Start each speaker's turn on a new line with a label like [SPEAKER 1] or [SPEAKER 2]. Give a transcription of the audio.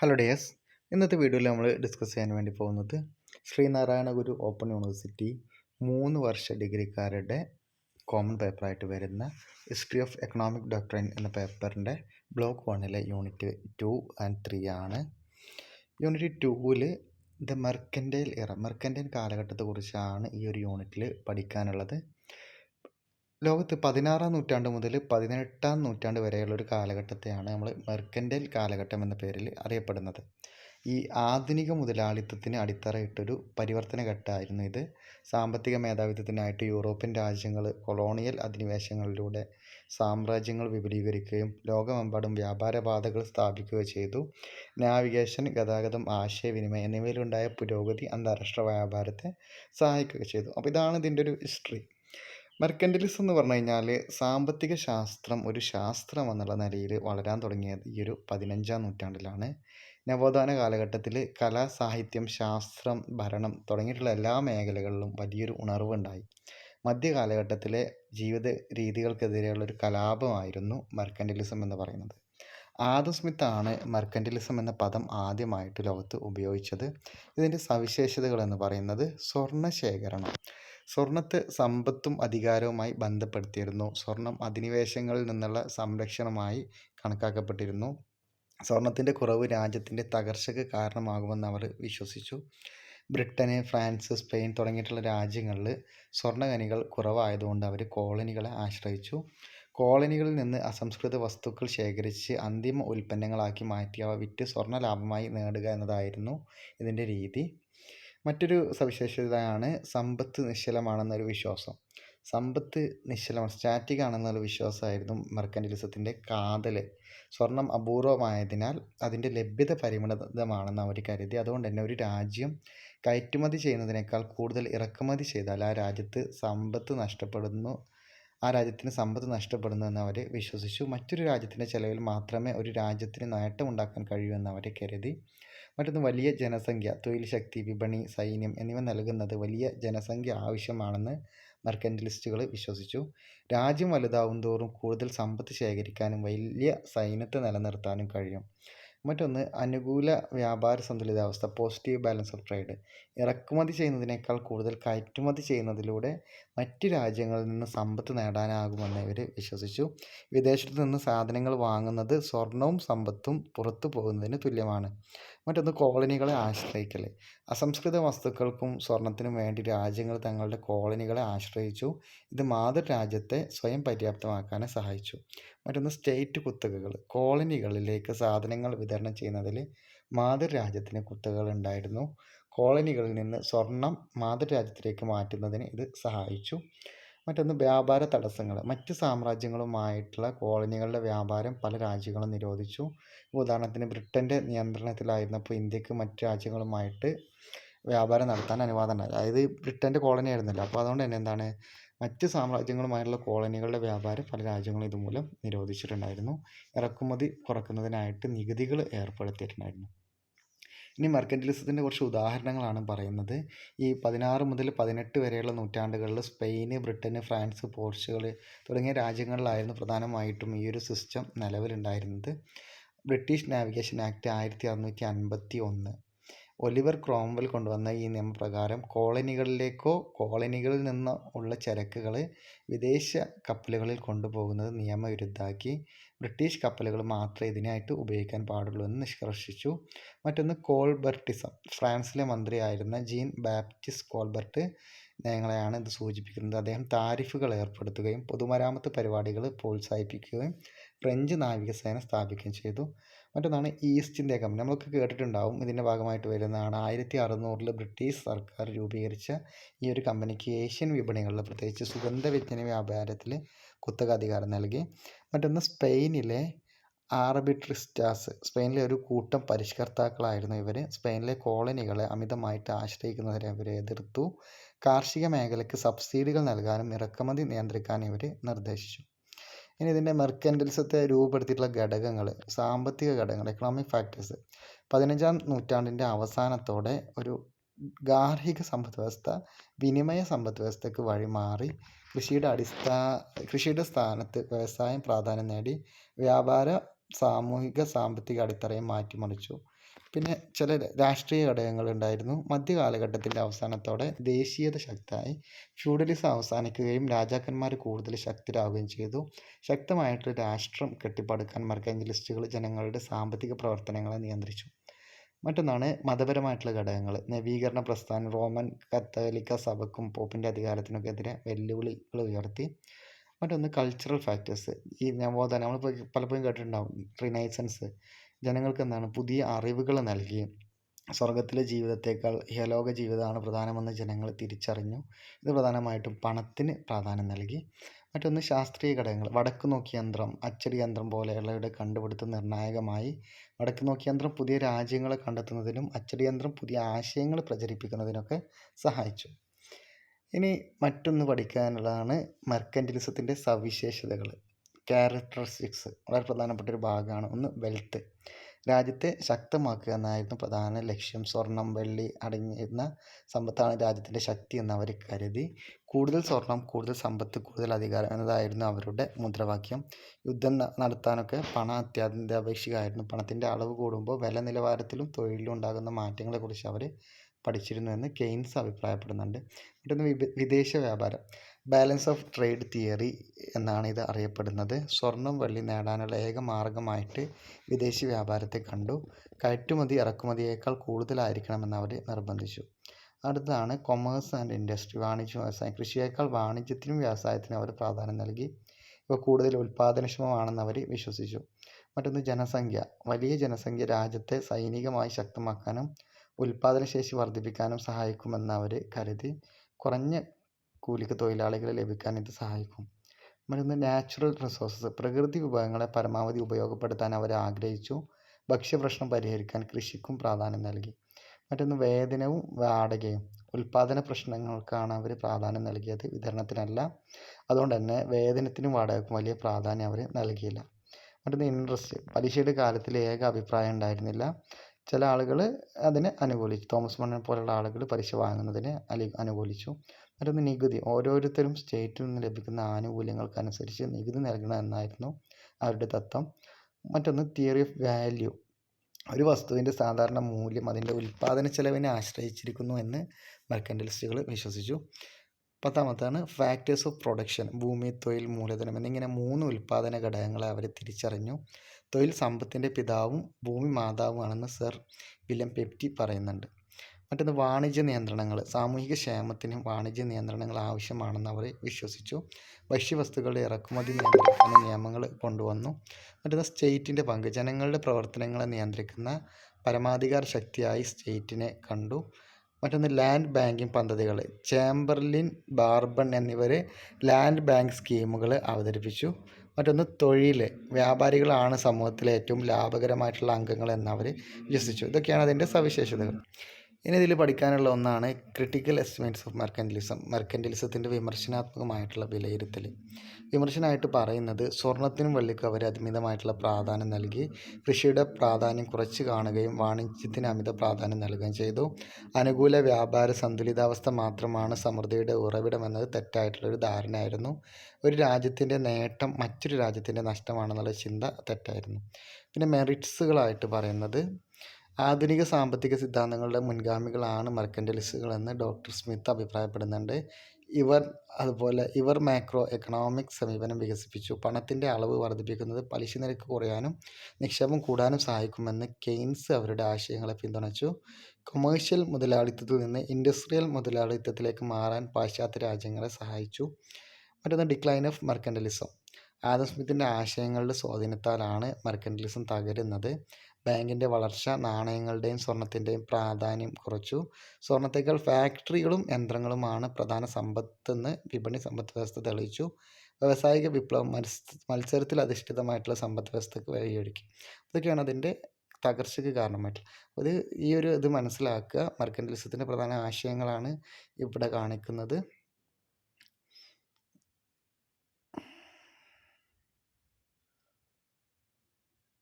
[SPEAKER 1] Hello days ഇന്നത്തെ വീഡിയോയിൽ നമ്മൾ ഡിസ്കസ് ചെയ്യാൻ വേണ്ടി പോകുന്നത് ശ്രീനാരായണ ഗുരു ഓപ്പൺ യൂണിവേഴ്സിറ്റി മൂന്ന് വർഷ ഡിഗ്രിക്കാരുടെ കോമൺ പേപ്പറായിട്ട് വരുന്ന ഹിസ്റ്ററി ഓഫ് എക്കണോമിക് ഡോക്ട്രൈൻ എന്ന പേപ്പറിന്റെ ബ്ലോക്ക് വണ്ണിലെ യൂണിറ്റ് ടു ആൻഡ് ത്രീ ആണ്. യൂണിറ്റ് ടൂവിൽ ദ മെർക്കന്റൈൽ ഇറ മെർക്കന്റൈൽ കാലഘട്ടത്തെക്കുറിച്ചാണ് ഈ ഒരു യൂണിറ്റിൽ പഠിക്കാനുള്ളത്. ലോകത്ത് പതിനാറാം നൂറ്റാണ്ട് മുതൽ പതിനെട്ടാം നൂറ്റാണ്ട് വരെയുള്ള ഒരു കാലഘട്ടത്തെയാണ് നമ്മൾ മെർക്കന്റൈൽ കാലഘട്ടം എന്ന പേരിൽ അറിയപ്പെടുന്നത്. ഈ ആധുനിക മുതലാളിത്തത്തിന് അടിത്തറയിട്ടൊരു പരിവർത്തന ഘട്ടമായിരുന്നു ഇത്. സാമ്പത്തിക മേധാവിത്വത്തിനായിട്ട് യൂറോപ്യൻ രാജ്യങ്ങൾ കൊളോണിയൽ അധിനിവേശങ്ങളിലൂടെ സാമ്രാജ്യങ്ങൾ വിപുലീകരിക്കുകയും ലോകമെമ്പാടും വ്യാപാര പാതകൾ സ്ഥാപിക്കുകയും ചെയ്തു. നാവിഗേഷൻ ഗതാഗതം ആശയവിനിമയം എന്നിവയിലുണ്ടായ പുരോഗതി അന്താരാഷ്ട്ര വ്യാപാരത്തെ സഹായിക്കുകയും ചെയ്തു. അപ്പോൾ ഇതാണ് ഇതിന്റെ ഒരു ഹിസ്റ്ററി. മെർക്കന്റലിസം എന്ന് പറഞ്ഞു കഴിഞ്ഞാൽ സാമ്പത്തിക ശാസ്ത്രം ഒരു ശാസ്ത്രം എന്നുള്ള നിലയിൽ വളരാൻ തുടങ്ങിയത് ഈ ഒരു പതിനഞ്ചാം നൂറ്റാണ്ടിലാണ്. നവോത്ഥാന കാലഘട്ടത്തിൽ കല സാഹിത്യം ശാസ്ത്രം ഭരണം തുടങ്ങിയിട്ടുള്ള എല്ലാ മേഖലകളിലും വലിയൊരു ഉണർവുണ്ടായി മധ്യകാലഘട്ടത്തിലെ ജീവിത രീതികൾക്കെതിരെയുള്ള ഒരു കലാപമായിരുന്നു മെർക്കന്റലിസം എന്ന് പറയുന്നത്. ആദം ആണ് മെർക്കന്റലിസം എന്ന പദം ആദ്യമായിട്ട് ലോകത്ത് ഉപയോഗിച്ചത്. ഇതിന്റെ സവിശേഷതകൾ എന്ന് പറയുന്നത് സ്വർണ ശേഖരണം സ്വർണത്തെ സമ്പത്തും അധികാരവുമായി ബന്ധപ്പെടുത്തിയിരുന്നു. സ്വർണം അധിനിവേശങ്ങളിൽ നിന്നുള്ള സംരക്ഷണമായി കണക്കാക്കപ്പെട്ടിരുന്നു. സ്വർണത്തിന്റെ കുറവ് രാജ്യത്തിന്റെ തകർച്ചയ്ക്ക് കാരണമാകുമെന്ന് അവർ വിശ്വസിച്ചു. ബ്രിട്ടന് ഫ്രാൻസ് സ്പെയിൻ തുടങ്ങിയിട്ടുള്ള രാജ്യങ്ങളിൽ സ്വർണഖനികൾ കുറവായതുകൊണ്ട് അവർ കോളനികളെ ആശ്രയിച്ചു. കോളനികളിൽ നിന്ന് അസംസ്കൃത വസ്തുക്കൾ ശേഖരിച്ച് അന്തിമ ഉൽപ്പന്നങ്ങളാക്കി മാറ്റി. അവ വിറ്റ് സ്വർണ ലാഭമായി നേടുക എന്നതായിരുന്നു ഇതിന്റെ രീതി. മറ്റൊരു സവിശേഷതയാണ് സമ്പത്ത് നിശ്ചലമാണെന്നൊരു വിശ്വാസം. സമ്പത്ത് നിശ്ചലമാണ്. സ്റ്റാറ്റിക് ആണെന്നുള്ള വിശ്വാസമായിരുന്നു മെർക്കന്റലിസത്തിന്റെ കാതൽ സ്വർണം അപൂർവമായതിനാൽ അതിന്റെ ലഭ്യത പരിമിതമാണെന്ന് അവർ കരുതി. അതുകൊണ്ട് തന്നെ ഒരു രാജ്യം കയറ്റുമതി ചെയ്യുന്നതിനേക്കാൾ കൂടുതൽ ഇറക്കുമതി ചെയ്താൽ ആ രാജ്യത്ത് സമ്പത്ത് നഷ്ടപ്പെടുന്നു ആ രാജ്യത്തിന് സമ്പത്ത് നഷ്ടപ്പെടുന്നു എന്ന് അവർ വിശ്വസിച്ചു. മറ്റൊരു രാജ്യത്തിന്റെ ചിലവിൽ മാത്രമേ ഒരു രാജ്യത്തിന് നേട്ടമുണ്ടാക്കാൻ കഴിയൂ എന്ന് അവർ കരുതി. മറ്റൊന്ന് വലിയ ജനസംഖ്യ തൊഴിൽ ശക്തി വിപണി സൈന്യം എന്നിവ നൽകുന്നത് വലിയ ജനസംഖ്യ ആവശ്യമാണെന്ന് മെർക്കൻഡലിസ്റ്റുകൾ വിശ്വസിച്ചു. രാജ്യം വലുതാവും തോറും കൂടുതൽ സമ്പത്ത് ശേഖരിക്കാനും വലിയ സൈന്യത്തെ നിലനിർത്താനും കഴിയും. മറ്റൊന്ന് അനുകൂല വ്യാപാര സന്തുലിതാവസ്ഥ പോസിറ്റീവ് ബാലൻസ് ഓഫ് ട്രേഡ് ഇറക്കുമതി ചെയ്യുന്നതിനേക്കാൾ കൂടുതൽ കയറ്റുമതി ചെയ്യുന്നതിലൂടെ മറ്റ് രാജ്യങ്ങളിൽ നിന്ന് സമ്പത്ത് നേടാനാകുമെന്ന് ഇവർ വിശ്വസിച്ചു. വിദേശത്ത് നിന്ന് സാധനങ്ങൾ വാങ്ങുന്നത് സ്വർണവും സമ്പത്തും പുറത്തു പോകുന്നതിന് തുല്യമാണ്. മറ്റൊന്ന് കോളനികളെ ആശ്രയിക്കൽ അസംസ്കൃത വസ്തുക്കൾക്കും സ്വർണത്തിനും വേണ്ടി രാജ്യങ്ങൾ തങ്ങളുടെ കോളനികളെ ആശ്രയിച്ചു. ഇത് മാതൃരാജ്യത്തെ സ്വയം പര്യാപ്തമാക്കാനെ സഹായിച്ചു. മറ്റൊന്ന് സ്റ്റേറ്റ് കുത്തകകൾ കോളനികളിലേക്ക് സാധനങ്ങൾ വിതരണം ചെയ്യുന്നതിൽ മാതൃരാജ്യത്തിന് കുത്തകകൾ ഉണ്ടായിരുന്നു കോളനികളിൽ നിന്ന് സ്വർണം മാതൃരാജ്യത്തിലേക്ക് മാറ്റുന്നതിന് ഇത് സഹായിച്ചു. മറ്റൊന്ന് വ്യാപാര തടസ്സങ്ങൾ. മറ്റ് സാമ്രാജ്യങ്ങളുമായിട്ടുള്ള കോളനികളുടെ വ്യാപാരം പല രാജ്യങ്ങളും നിരോധിച്ചു. ഉദാഹരണത്തിന് ബ്രിട്ടന്റെ നിയന്ത്രണത്തിലായിരുന്നപ്പോൾ ഇന്ത്യയ്ക്ക് മറ്റ് രാജ്യങ്ങളുമായിട്ട് വ്യാപാരം നടത്താൻ അനുവാദം ഉണ്ടായി അതായത് ബ്രിട്ടന്റെ കോളനി ആയിരുന്നല്ലോ അപ്പോൾ അതുകൊണ്ട് തന്നെ എന്താണ്? മറ്റ് സാമ്രാജ്യങ്ങളുമായുള്ള കോളനികളുടെ വ്യാപാരം പല രാജ്യങ്ങളും ഇതുമൂലം നിരോധിച്ചിട്ടുണ്ടായിരുന്നു. ഇറക്കുമതി കുറക്കുന്നതിനായിട്ട് നികുതികൾ ഏർപ്പെടുത്തിയിട്ടുണ്ടായിരുന്നു. ഇനി മെർക്കന്റലിസത്തിന്റെ കുറച്ച് ഉദാഹരണങ്ങളാണ് പറയുന്നത്. ഈ പതിനാറ് മുതൽ പതിനെട്ട് വരെയുള്ള നൂറ്റാണ്ടുകളിൽ സ്പെയിന് ബ്രിട്ടന് ഫ്രാൻസ് പോർച്ചുഗൽ തുടങ്ങിയ രാജ്യങ്ങളിലായിരുന്നു പ്രധാനമായിട്ടും ഈ ഒരു സിസ്റ്റം നിലവിലുണ്ടായിരുന്നത്. ബ്രിട്ടീഷ് നാവിഗേഷൻ ആക്ട് ആയിരത്തി അറുന്നൂറ്റി അൻപത്തി ഒന്ന്. ഒലിവർ ക്രോംവെൽ കൊണ്ടുവന്ന ഈ നിയമപ്രകാരം കോളനികളിലേക്കോ കോളനികളിൽ നിന്ന് ഉള്ള ചരക്കുകൾ വിദേശ കപ്പലുകളിൽ കൊണ്ടുപോകുന്നത് നിയമവിരുദ്ധമാക്കി. ബ്രിട്ടീഷ് കപ്പലുകൾ മാത്രമേ ഇതിനായിട്ട് ഉപയോഗിക്കാൻ പാടുള്ളൂ എന്ന് നിഷ്കർഷിച്ചു. മറ്റൊന്ന് കോൾബർട്ടിസം. ഫ്രാൻസിലെ മന്ത്രിയായിരുന്ന ജീൻ ബാപ്റ്റിസ് കോൾബർട്ട് നയങ്ങളെയാണ് ഇത് സൂചിപ്പിക്കുന്നത്. അദ്ദേഹം താരിഫുകൾ ഏർപ്പെടുത്തുകയും പൊതുമരാമത്ത് പരിപാടികൾ പ്രോത്സാഹിപ്പിക്കുകയും ഫ്രഞ്ച് നാവികസേന സ്ഥാപിക്കുകയും ചെയ്തു. മറ്റൊന്നാണ് ഈസ്റ്റ് ഇന്ത്യ കമ്പനി നമ്മൾക്ക് കേട്ടിട്ടുണ്ടാവും ഇതിന്റെ ഭാഗമായിട്ട് വരുന്നതാണ്. ആയിരത്തി അറുന്നൂറിൽ ബ്രിട്ടീഷ് സർക്കാർ രൂപീകരിച്ച ഈ ഒരു കമ്പനിക്ക് ഏഷ്യൻ വിപണികളിൽ പ്രത്യേകിച്ച് സുഗന്ധവ്യഞ്ജന വ്യാപാരത്തിൽ കുത്തക അധികാരം നൽകി. മറ്റൊന്ന് സ്പെയിനിലെ ആർബിട്രിസ്റ്റാസ് സ്പെയിനിലെ ഒരു കൂട്ടം പരിഷ്കർത്താക്കളായിരുന്നു ഇവർ സ്പെയിനിലെ കോളനികളെ അമിതമായിട്ട് ആശ്രയിക്കുന്നവരെ ഇവർ എതിർത്തു. കാർഷിക മേഖലയ്ക്ക് സബ്സിഡികൾ നൽകാനും ഇറക്കുമതി നിയന്ത്രിക്കാനും ഇവർ നിർദ്ദേശിച്ചു. ഇനി ഇതിന്റെ മെർക്കൻഡൽസത്തെ രൂപപ്പെടുത്തിയിട്ടുള്ള ഘടകങ്ങൾ സാമ്പത്തിക ഘടകങ്ങൾ എക്കണോമിക് ഫാക്ടേഴ്സ് പതിനഞ്ചാം നൂറ്റാണ്ടിന്റെ അവസാനത്തോടെ ഒരു ഗാർഹിക സമ്പദ് വ്യവസ്ഥ വിനിമയ സമ്പദ് വ്യവസ്ഥയ്ക്ക് വഴിമാറി കൃഷിയുടെ അടിസ്ഥാന കൃഷിയുടെ സ്ഥാനത്ത് വ്യവസായം പ്രാധാന്യം നേടി വ്യാപാര സാമൂഹിക സാമ്പത്തിക അടിത്തറയെ മാറ്റിമറിച്ചു. പിന്നെ ചില രാഷ്ട്രീയ ഘടകങ്ങളുണ്ടായിരുന്നു. മധ്യകാലഘട്ടത്തിന്റെ അവസാനത്തോടെ ദേശീയത ശക്തമായി. ഫ്യൂഡലിസം അവസാനിക്കുകയും രാജാക്കന്മാർ കൂടുതൽ ശക്തരാകുകയും ചെയ്തു. ശക്തമായിട്ട് രാഷ്ട്രം കെട്ടിപ്പടുക്കാൻ മെർക്കന്റലിസ്റ്റുകൾ ജനങ്ങളുടെ സാമ്പത്തിക പ്രവർത്തനങ്ങളെ നിയന്ത്രിച്ചു. മറ്റൊന്നാണ് മതപരമായിട്ടുള്ള ഘടകങ്ങൾ. നവീകരണ പ്രസ്ഥാനം റോമൻ കത്തോലിക്ക സഭക്കും പോപ്പിന്റെ അധികാരത്തിനൊക്കെതിരെ വെല്ലുവിളികൾ ഉയർത്തി. മറ്റൊന്ന് കൾച്ചറൽ ഫാക്ടേഴ്സ് ഈ നവോത്ഥാനം നമ്മൾ പലപ്പോഴും കേട്ടിട്ടുണ്ടാവും റിനൈസൻസ് ജനങ്ങൾക്ക് എന്താണ് പുതിയ അറിവുകൾ നൽകി. സ്വർഗത്തിലെ ജീവിതത്തേക്കാൾ ഇഹലോക ജീവിതമാണ് പ്രധാനമെന്ന് ജനങ്ങൾ തിരിച്ചറിഞ്ഞു. ഇത് പ്രധാനമായിട്ടും പണത്തിന് പ്രാധാന്യം നൽകി. മറ്റൊന്ന് ശാസ്ത്രീയ ഘടകങ്ങൾ. വടക്ക് നോക്കി യന്ത്രം അച്ചടി യന്ത്രം പോലെയുള്ളവയുടെ കണ്ടുപിടുത്തം നിർണായകമായി. വടക്ക് നോക്കി യന്ത്രം പുതിയ രാജ്യങ്ങളെ കണ്ടെത്തുന്നതിനും അച്ചടി യന്ത്രം പുതിയ ആശയങ്ങൾ പ്രചരിപ്പിക്കുന്നതിനൊക്കെ സഹായിച്ചു. ഇനി മറ്റൊന്ന് പഠിക്കാനുള്ളതാണ് മെർക്കന്റിലിസത്തിന്റെ സവിശേഷതകൾ. ക്യാരക്ടറിസ്റ്റിക്സ് വളരെ പ്രധാനപ്പെട്ട ഒരു ഭാഗമാണ്. ഒന്ന് വെൽത്ത്. രാജ്യത്തെ ശക്തമാക്കുക എന്നായിരുന്നു പ്രധാന ലക്ഷ്യം. സ്വർണം വെള്ളി അടങ്ങിയിരുന്ന സമ്പത്താണ് രാജ്യത്തിന്റെ ശക്തി എന്ന് അവർ കരുതി. കൂടുതൽ സ്വർണം കൂടുതൽ സമ്പത്ത് കൂടുതൽ അധികാരം എന്നതായിരുന്നു അവരുടെ മുദ്രാവാക്യം. യുദ്ധം നടത്താനൊക്കെ പണം അത്യാന്താപേക്ഷികമായിരുന്നു പണത്തിന്റെ അളവ് കൂടുമ്പോൾ വില നിലവാരത്തിലും തൊഴിലിലും ഉണ്ടാകുന്ന മാറ്റങ്ങളെക്കുറിച്ച് അവർ പഠിച്ചിരുന്നു എന്ന് കെയ്ൻസ് അഭിപ്രായപ്പെടുന്നുണ്ട്. മറ്റൊന്ന് വിദേശ വ്യാപാരം. ബാലൻസ് ഓഫ് ട്രേഡ് തിയറി എന്നാണ് ഇത് അറിയപ്പെടുന്നത്. സ്വർണം വെള്ളി നേടാനുള്ള ഏക മാർഗമായിട്ട് വിദേശ വ്യാപാരത്തെ കണ്ടു. കയറ്റുമതി ഇറക്കുമതിയേക്കാൾ കൂടുതലായിരിക്കണമെന്ന് അവർ നിർബന്ധിച്ചു. അടുത്തതാണ് കൊമേഴ്സ് ആൻഡ് ഇൻഡസ്ട്രി വാണിജ്യ വ്യവസായം. കൃഷിയേക്കാൾ വാണിജ്യത്തിനും വ്യവസായത്തിനും അവർ പ്രാധാന്യം നൽകി. ഇവ കൂടുതൽ ഉൽപ്പാദനക്ഷമമാണെന്ന് അവർ വിശ്വസിച്ചു. മറ്റൊന്ന് ജനസംഖ്യ. വലിയ ജനസംഖ്യ രാജ്യത്തെ സൈനികമായി ശക്തമാക്കാനും ഉൽപ്പാദനശേഷി വർദ്ധിപ്പിക്കാനും സഹായിക്കുമെന്ന് അവർ കരുതി. കുറഞ്ഞ കൂലിക്ക് തൊഴിലാളികളെ ലഭിക്കാൻ ഇത് സഹായിക്കും. മറ്റൊന്ന് നാച്ചുറൽ റിസോഴ്സസ് പ്രകൃതി വിഭവങ്ങളെ പരമാവധി ഉപയോഗപ്പെടുത്താൻ അവർ ആഗ്രഹിച്ചു. ഭക്ഷ്യപ്രശ്നം പരിഹരിക്കാൻ കൃഷിക്കും പ്രാധാന്യം നൽകി. മറ്റൊന്ന് വേതനവും വാടകയും. ഉൽപാദന പ്രശ്നങ്ങൾക്കാണ് അവർ പ്രാധാന്യം നൽകിയത്. വിതരണത്തിനല്ല. അതുകൊണ്ട് തന്നെ വേതനത്തിനും വാടകയ്ക്കും വലിയ പ്രാധാന്യം അവർ നൽകിയില്ല. മറ്റൊന്ന് ഇൻട്രസ്റ്റ് പലിശയുടെ കാലത്തിൽ ഏക അഭിപ്രായം ഉണ്ടായിരുന്നില്ല. ചില ആളുകൾ അതിനെ അനുകൂലിച്ചു. തോമസ് മണ്ണിനെ പോലുള്ള ആളുകൾ പലിശ വാങ്ങുന്നതിനെ അലി അനുകൂലിച്ചു. മറ്റൊന്ന് നികുതി. ഓരോരുത്തരും സ്റ്റേറ്റിൽ നിന്ന് ലഭിക്കുന്ന ആനുകൂല്യങ്ങൾക്കനുസരിച്ച് നികുതി നൽകണം എന്നായിരുന്നു അവരുടെ തത്വം. മറ്റൊന്ന് തിയറി ഓഫ് വാല്യൂ. ഒരു വസ്തുവിന്റെ സാധാരണ മൂല്യം അതിന്റെ ഉൽപ്പാദന ചെലവിനെ ആശ്രയിച്ചിരിക്കുന്നു എന്ന് മെർക്കൻഡലിസ്റ്റുകൾ വിശ്വസിച്ചു. പത്താമത്താണ് ഫാക്ടേഴ്സ് ഓഫ് പ്രൊഡക്ഷൻ ഭൂമി തൊഴിൽ മൂലധനം എന്നിങ്ങനെ മൂന്ന് ഉൽപ്പാദന ഘടകങ്ങളെ അവർ തിരിച്ചറിഞ്ഞു. തൊഴിൽ സമ്പത്തിന്റെ പിതാവും ഭൂമി മാതാവുമാണെന്ന് സർ വില്യം പെപ്റ്റി പറയുന്നുണ്ട്. മറ്റൊന്ന് വാണിജ്യ നിയന്ത്രണങ്ങൾ. സാമൂഹിക ക്ഷേമത്തിന് വാണിജ്യ നിയന്ത്രണങ്ങൾ ആവശ്യമാണെന്ന് അവർ വിശ്വസിച്ചു. ഭക്ഷ്യവസ്തുക്കളുടെ ഇറക്കുമതി നിയന്ത്രിക്കുന്ന നിയമങ്ങൾ കൊണ്ടുവന്നു. മറ്റൊന്ന് സ്റ്റേറ്റിന്റെ പങ്ക്. ജനങ്ങളുടെ പ്രവർത്തനങ്ങളെ നിയന്ത്രിക്കുന്ന പരമാധികാര ശക്തിയായി സ്റ്റേറ്റിനെ കണ്ടു. മറ്റൊന്ന് ലാൻഡ് ബാങ്കിങ് പദ്ധതികൾ. ചേംബർലിൻ ബാർബൺ എന്നിവർ ലാൻഡ് ബാങ്ക് സ്കീമുകൾ അവതരിപ്പിച്ചു. മറ്റൊന്ന് തൊഴിൽ വ്യാപാരികളാണ് സമൂഹത്തിലെ ഏറ്റവും ലാഭകരമായിട്ടുള്ള അംഗങ്ങൾ എന്നവർ വിശ്വസിച്ചു. ഇതൊക്കെയാണ് അതിന്റെ സവിശേഷതകൾ. ഇനി ഇതിൽ പഠിക്കാനുള്ള ഒന്നാണ് ക്രിട്ടിക്കൽ എസ്റ്റിമേറ്റ്സ് ഓഫ് മെർക്കന്റലിസം മെർക്കന്റലിസത്തിന്റെ വിമർശനാത്മകമായിട്ടുള്ള വിലയിരുത്തൽ വിമർശനമായിട്ട് പറയുന്നത് സ്വർണത്തിനും വെള്ളിക്കും അവർ അമിതമായിട്ടുള്ള പ്രാധാന്യം നൽകി കൃഷിയുടെ പ്രാധാന്യം കുറച്ച് കാണുകയും വാണിജ്യത്തിന് അമിത പ്രാധാന്യം നൽകുകയും ചെയ്തു. അനുകൂല വ്യാപാര സന്തുലിതാവസ്ഥ മാത്രമാണ് സമൃദ്ധിയുടെ ഉറവിടമെന്നത് തെറ്റായിട്ടുള്ളൊരു ധാരണയായിരുന്നു. ഒരു രാജ്യത്തിന്റെ നേട്ടം മറ്റൊരു രാജ്യത്തിന്റെ നഷ്ടമാണെന്നുള്ള ചിന്ത തെറ്റായിരുന്നു. പിന്നെ മെറിറ്റ്സുകളായിട്ട് പറയുന്നത് ആധുനിക സാമ്പത്തിക സിദ്ധാന്തങ്ങളുടെ മുൻഗാമികളാണ് മെർക്കന്റലിസ്റ്റുകളെന്ന് ഡോക്ടർ സ്മിത്ത് അഭിപ്രായപ്പെടുന്നുണ്ട്. ഇവർ അതുപോലെ ഇവർ മാക്രോ എക്കണോമിക് സമീപനം വികസിപ്പിച്ചു. പണത്തിന്റെ അളവ് വർദ്ധിപ്പിക്കുന്നത് പലിശ നിരക്ക് കുറയാനും നിക്ഷേപം കൂടാനും സഹായിക്കുമെന്ന് കെയ്ൻസ് അവരുടെ ആശയങ്ങളെ പിന്തുണച്ചു. കൊമേഴ്ഷ്യൽ മുതലാളിത്തത്തിൽ നിന്ന് ഇൻഡസ്ട്രിയൽ മുതലാളിത്തത്തിലേക്ക് മാറാൻ പാശ്ചാത്യ രാജ്യങ്ങളെ സഹായിച്ചു. മറ്റൊന്ന് ഡിക്ലൈൻ ഓഫ് മെർക്കൻഡലിസം ആദം സ്മിത്തിന്റെ ആശയങ്ങളുടെ സ്വാധീനത്താലാണ് മെർക്കൻഡലിസം തകരുന്നത്. ബാങ്കിന്റെ വളർച്ച നാണയങ്ങളുടെയും സ്വർണത്തിന്റെയും പ്രാധാന്യം കുറച്ചു. സ്വർണത്തേക്കാൾ ഫാക്ടറികളും യന്ത്രങ്ങളുമാണ് പ്രധാന സമ്പത്തെന്ന് വിപണി സമ്പദ് വ്യവസ്ഥ തെളിയിച്ചു. വ്യാവസായിക വിപ്ലവം മത്സ മത്സരത്തിൽ അധിഷ്ഠിതമായിട്ടുള്ള സമ്പദ് വ്യവസ്ഥയ്ക്ക് വഴിയൊരുക്കി. ഇതൊക്കെയാണ് അതിന്റെ തകർച്ചയ്ക്ക് കാരണമായിട്ടുള്ളത് അത് ഈ ഒരു ഇത് മനസ്സിലാക്കുക മെർക്കന്റലിസത്തിന്റെ പ്രധാന ആശയങ്ങളാണ് ഇവിടെ കാണിക്കുന്നത്.